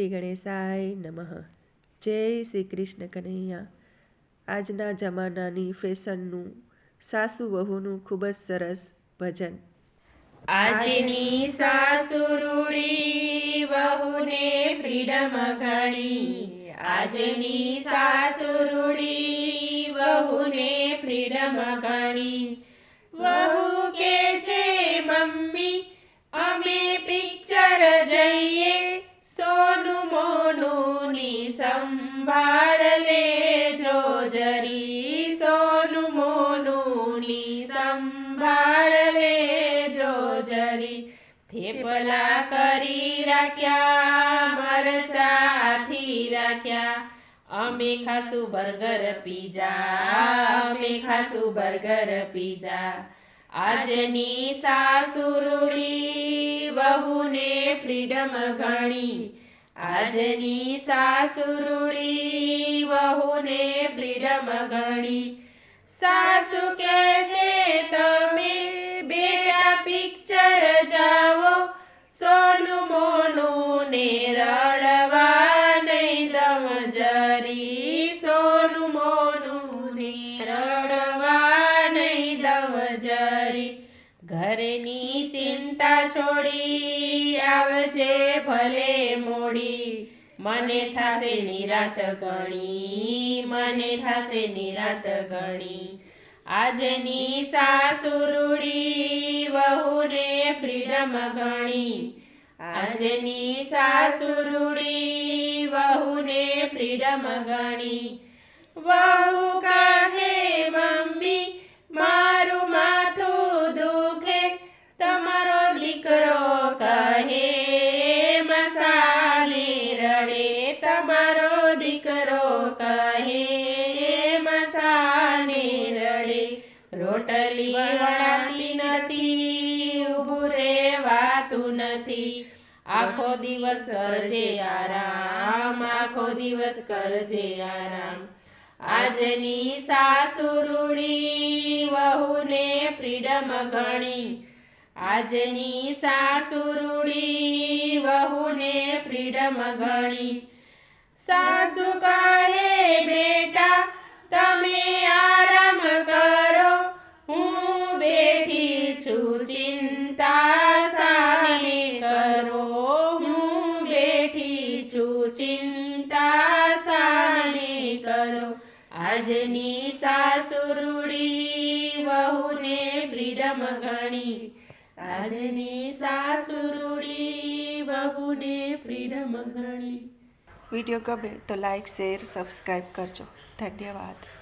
શ્રી ગણેશાય નમઃ. જય શ્રી કૃષ્ણ કનૈયા. આજના જમાનાની ફેશનનું સાસુ વહુનું ખૂબ જ સરસ ભજન. આજની સાસુરુડી વહુને ફ્રીડમ ઘણી આજની સાસુરુડી વહુને ફ્રીડમ ઘણી વહુ સંભાળ લેજો જરી સોનું મોનું ની સંભાળ લેજો જરી થેપલા કરી રાખ્યા, મરચાથી રાખ્યા. અમે ખાસું બર્ગર પીઝા, અમે ખાસું બર્ગર પીઝા. આજની સાસુરુડી બહુને ફ્રીડમ ઘણી આજની સાસુરુડી વહુને ફ્રીડમ ગણી સાસુ કે છે, તમે બેટા પિક્ચર જાઓ. સોનું મોનું ને રડવા નહીં દમ જરી. સોનું મોનું ને રડવા નહીં દમ જરી. ઘરની ચિંતા છોડી આવજે ભલે મોડી. મને થાશે નિરાત ગણી, મને થાશે નિરાત ગણી. આજની સાસુરુડી વહુને ફ્રીડમ ગણી. આજની સાસુરુડી વહુને ફ્રીડમ ગણી. વહુ કહે, મમ્મી, મારું રોટલી વણાતી નથી, ઊભું રેવાતું નથી. આખો દિવસ કરજે આરામ, આખો દિવસ કરજે આરામ. આજની સાસુરુડી વહુને ફ્રીડમ ગણી. આજની સાસુરુડી વહુને ફ્રીડમ ગણી. સાસુ કહે, બેટા, તમે આજની સાસુરુડી વહુને ફ્રીડમ ગણી. આજની સાસુરુડી વહુને ફ્રીડમ ગણી. વીડિયો ગમે તો લાઈક, શેર સબસ્ક્રાઈબ કરજો. ધન્યવાદ.